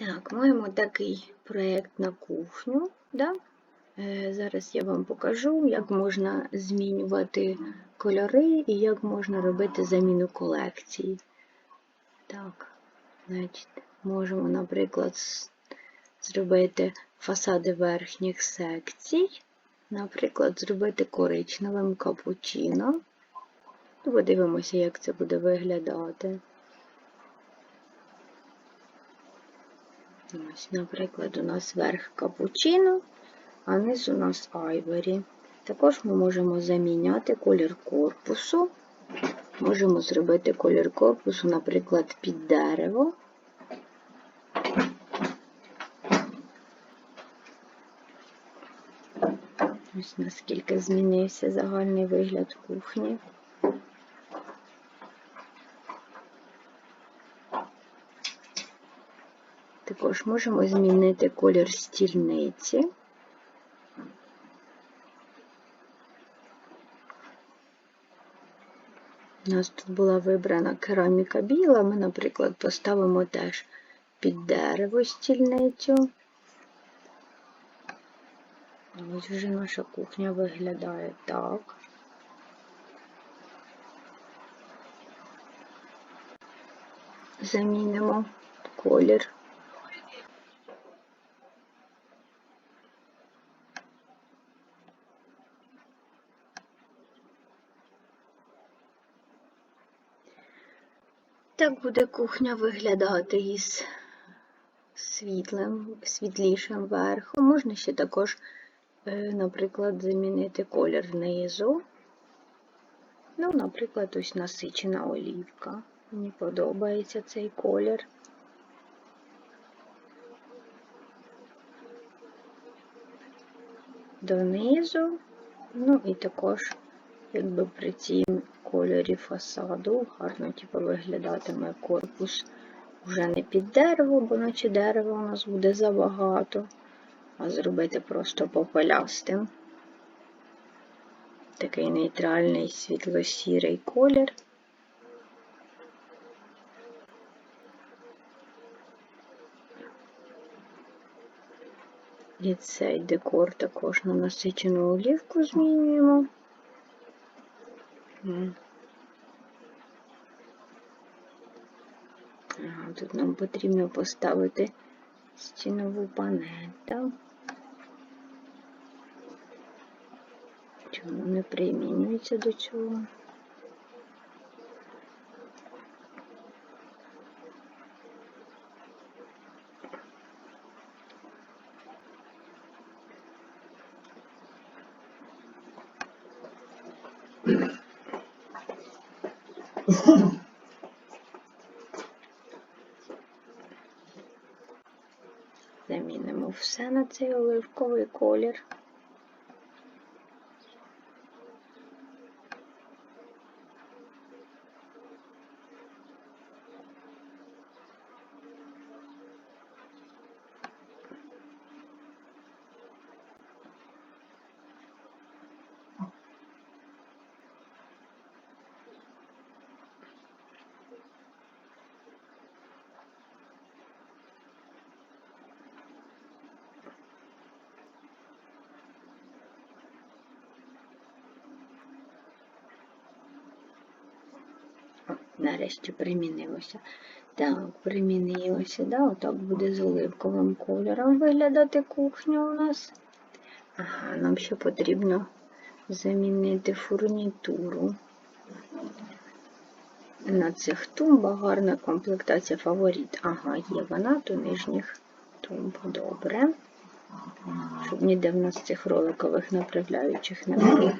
Так, маємо такий проєкт на кухню. Да? Е, Зараз я вам покажу, як можна змінювати кольори і як можна робити заміну колекції. Так, значить, можемо, наприклад, зробити фасади верхніх секцій. Наприклад, зробити коричневим капучино. Подивимося, як це буде виглядати. Ось, наприклад, у нас верх капучино, а низ у нас айворі. Також ми можемо заміняти колір корпусу. Можемо зробити колір корпусу, наприклад, під дерево. Ось наскільки змінився загальний вигляд кухні. Також можемо змінити колір стільниці. У нас тут була вибрана кераміка біла. Ми, наприклад, поставимо теж під дерево стільницю. Ось вже наша кухня виглядає так. Замінимо колір. Так буде кухня виглядати із світлим, світлішим верхом. Можна ще також, е, наприклад, замінити колір низу. Ну, наприклад, ось насичена олівка. Мені подобається цей колір. Донизу. Ну і також, якби при цій кольорі фасаду гарно типу, виглядатиме корпус вже не під дерево, бо наче дерева у нас буде забагато, а зробити просто попелястим. Такий нейтральний світло-сірий колір. І цей декор також на насичену олівку змінюємо. Тут нам потрібно поставити стінову панель, так? Чому не примінюється до цього? Замінимо все на цей оливковий колір. О, нарешті примінилося. Так, примінилося, да, отак буде з оливковим кольором виглядати кухня у нас. Ага, нам ще потрібно замінити фурнітуру. На цих тумбах гарна комплектація фаворит. Ага, є вона до нижніх тумб. Добре. Щоб ніде в нас цих роликових направляючих не було.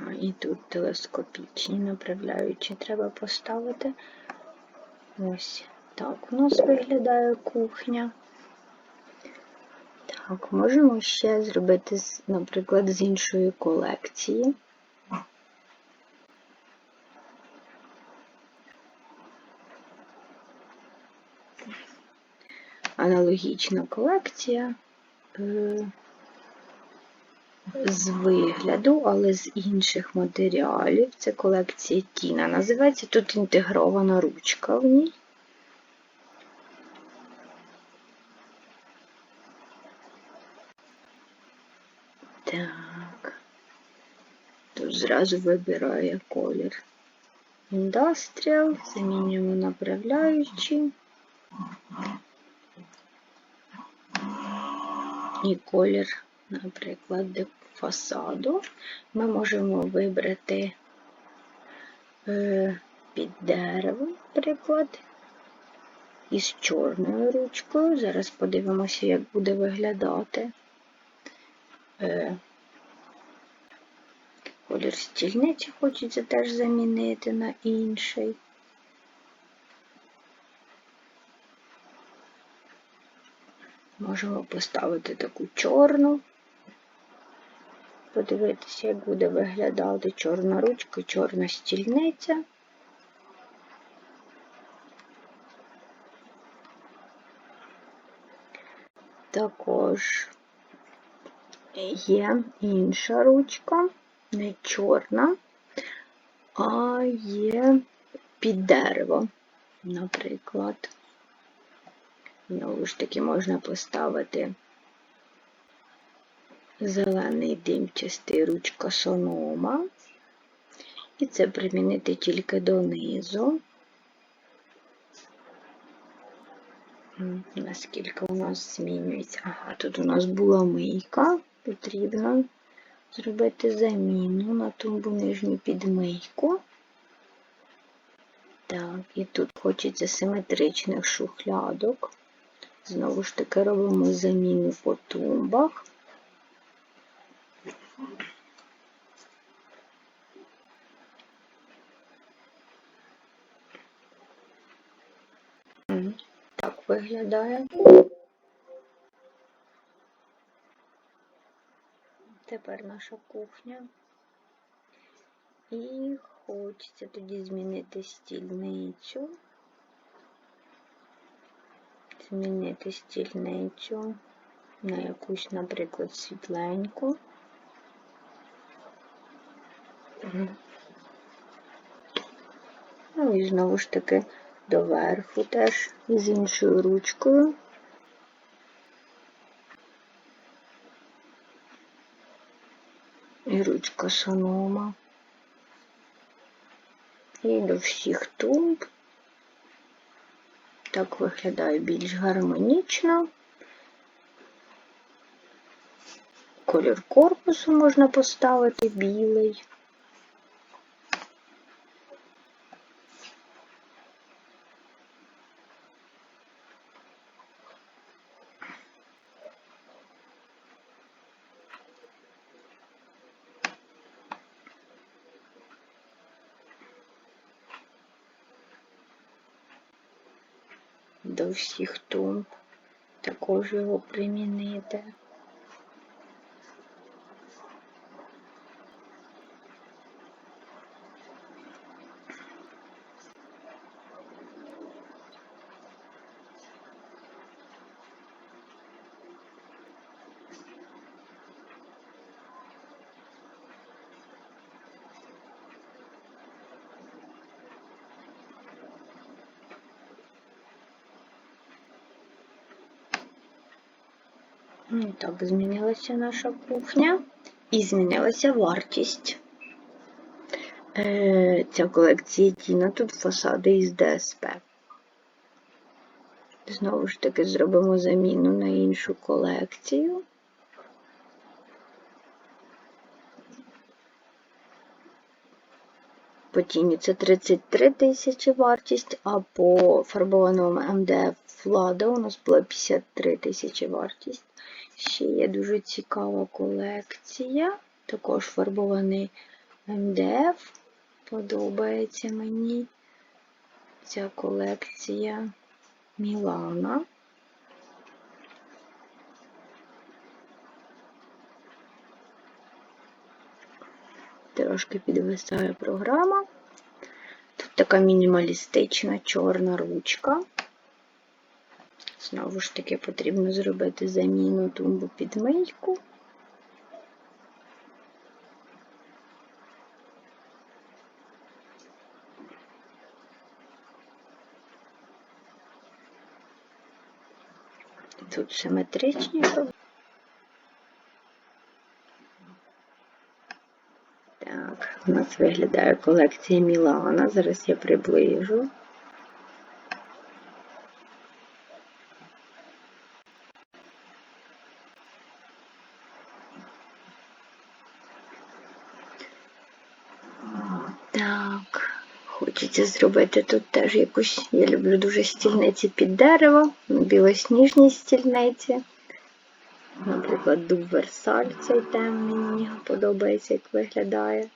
Ага, і тут телескопічні направляючі треба поставити. Ось так у нас виглядає кухня. Так, можемо ще зробити, наприклад, з іншої колекції. Аналогічна колекція. З вигляду, але з інших матеріалів. Це колекція Тіна. Називається тут інтегрована ручка в ній. Так. Тут зразу вибирає колір. Industrial, замінюємо направляючі. І колір, наприклад, фасаду. Ми можемо вибрати е, під дерево, наприклад, із чорною ручкою. Зараз подивимося, як буде виглядати. Е, Колір стільниці хочеться теж замінити на інший. Можемо поставити таку чорну, подивитися, як буде виглядати чорна ручка, чорна стільниця. Також є інша ручка не чорна, а є під дерево, наприклад. Знову ж таки, можна поставити зелений димчастий ручка сонома. І це примінити тільки донизу. Наскільки у нас змінюється? Ага, тут у нас була мийка, потрібно зробити заміну на тумбу нижню підмийку. Так, і тут хочеться симетричних шухлядок. Знову ж таки робимо заміну по тумбах. Так виглядає. Тепер наша кухня. І хочеться тоді змінити стільницю. Змінити стільницю на якусь, наприклад, світленьку. Ну і знову ж таки доверху теж з іншою ручкою. і ручка сонома. І до всіх тумб. Так виглядає більш гармонічно. Колір корпусу можна поставити білий. До всіх тумб, також його примінити. Так, змінилася наша кухня і змінилася вартість. Е, Ця колекція Тіна тут фасади із ДСП. Знову ж таки, зробимо заміну на іншу колекцію. По тіні це 33 тисячі вартість, а по фарбованому МДФ Влада у нас була 53 тисячі вартість. Ще є дуже цікава колекція. Також фарбований МДФ. Подобається мені ця колекція Мілана. Трошки підвисає програма. Тут така мінімалістична чорна ручка. Знову ж таки потрібно зробити заміну тумбу під мийку. Тут симетричні. Так, у нас виглядає колекція Мілана. Зараз я приближу. Хочеться зробити тут теж якусь. Я люблю дуже стільниці під дерево, білосніжні стільниці. Наприклад, дуб Версаль цей темний мені подобається, як виглядає.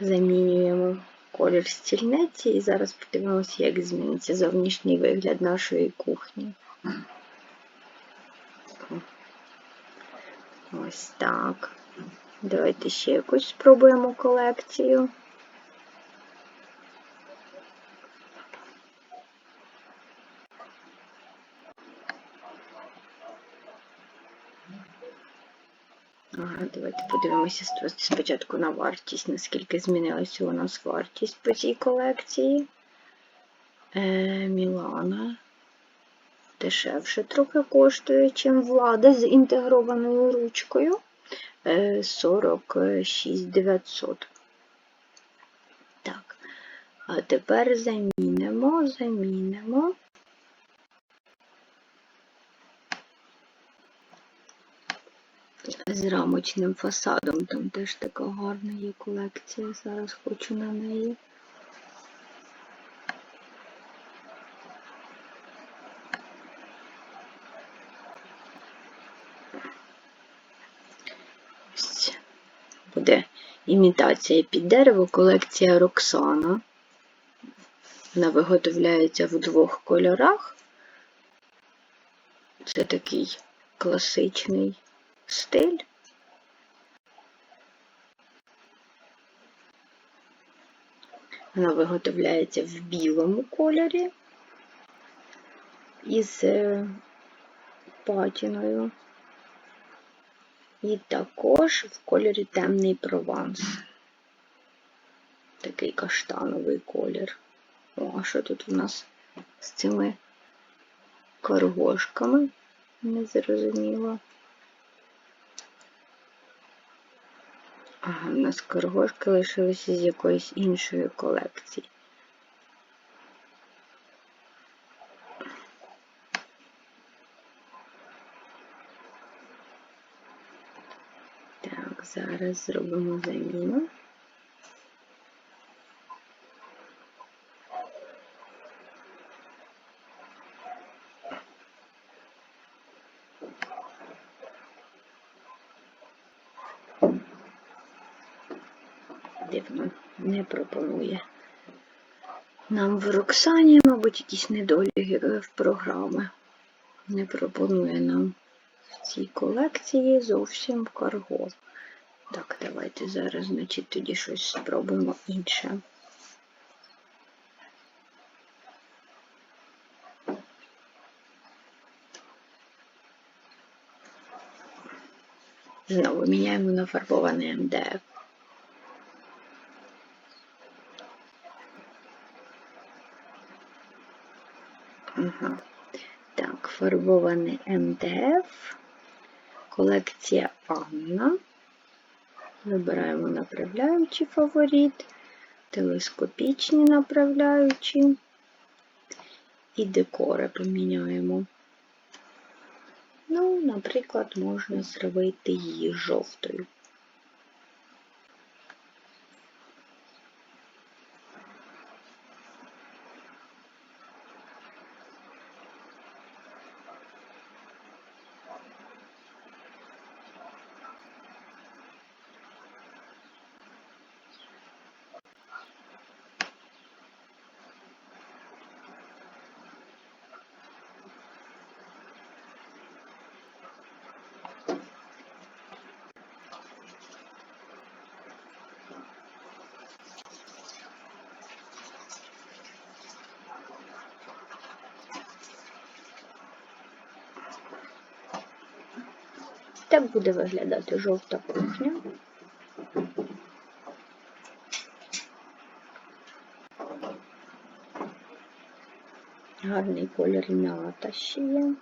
Замінюємо колір стільниці і зараз подивимося, як зміниться зовнішній вигляд нашої кухні. Ось так. Давайте ще якусь спробуємо колекцію. Ага, давайте подивимося спочатку на вартість, наскільки змінилася у нас вартість по цій колекції. Е, Мілана дешевше трохи коштує, чим влада з інтегрованою ручкою. 46 900. Так, а тепер замінимо, замінимо. З рамочним фасадом, там теж така гарна є колекція, зараз хочу на неї. Ось буде імітація під дерево, колекція Роксана. Вона виготовляється в двох кольорах. Це такий класичний стиль. Вона виготовляється в білому кольорі із е, патіною. І також в кольорі темний прованс. Такий каштановий колір. О, а що тут у нас з цими каргошками? Не зрозуміло. Ага, у нас каргошки лишилися з якоїсь іншої колекції. Так, зараз зробимо заміну. Дивно, не пропонує. Нам в Роксані, мабуть, якісь недоліки в програми. Не пропонує нам в цій колекції зовсім карго. Так, давайте зараз, значить, тоді щось спробуємо інше. Знову міняємо на фарбований МДФ. Ага. Так, фарбований МДФ, колекція Анна. Вибираємо направляючий фаворит, телескопічні направляючі і декори поміняємо. Ну, наприклад, можна зробити її жовтою. Так буде виглядати жовта кухня. Гарний колір м'ята ще є.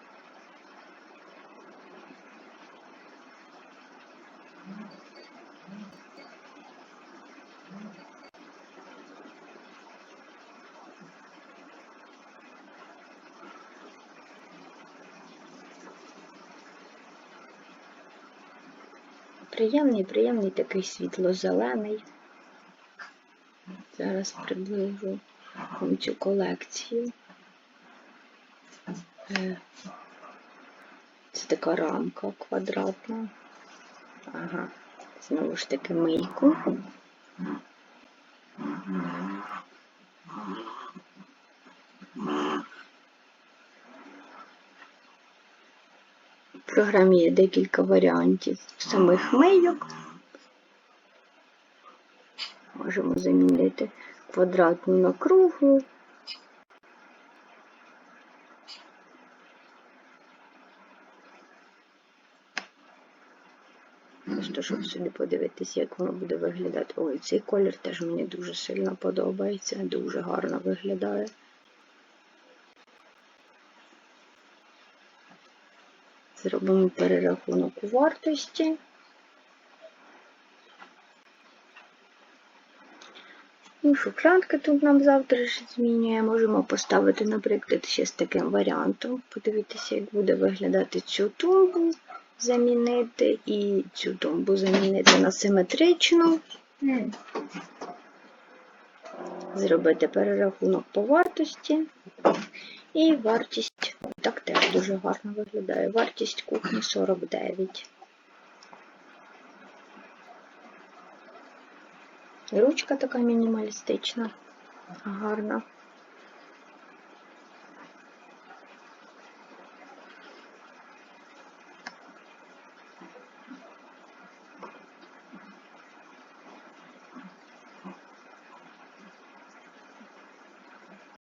Приємний, приємний такий світло-зелений. Зараз приближу вам цю колекцію. Е, Це така рамка квадратна. Ага, знову ж таки мийку. В програмі є декілька варіантів самих мийок. Можемо замінити квадратну на круглу. Просто щоб собі подивитися, як воно буде виглядати. Ой, цей колір теж мені дуже сильно подобається, дуже гарно виглядає. Зробимо перерахунок вартості. Ну, шуфлянки тут нам завтра ж змінює. Можемо поставити, наприклад, ще з таким варіантом. Подивитися, як буде виглядати цю тумбу, замінити і цю тумбу замінити на симетричну. Зробити перерахунок по вартості. І вартість, так теж дуже гарно виглядає. Вартість кухні 49. Ручка така мінімалістична, гарна.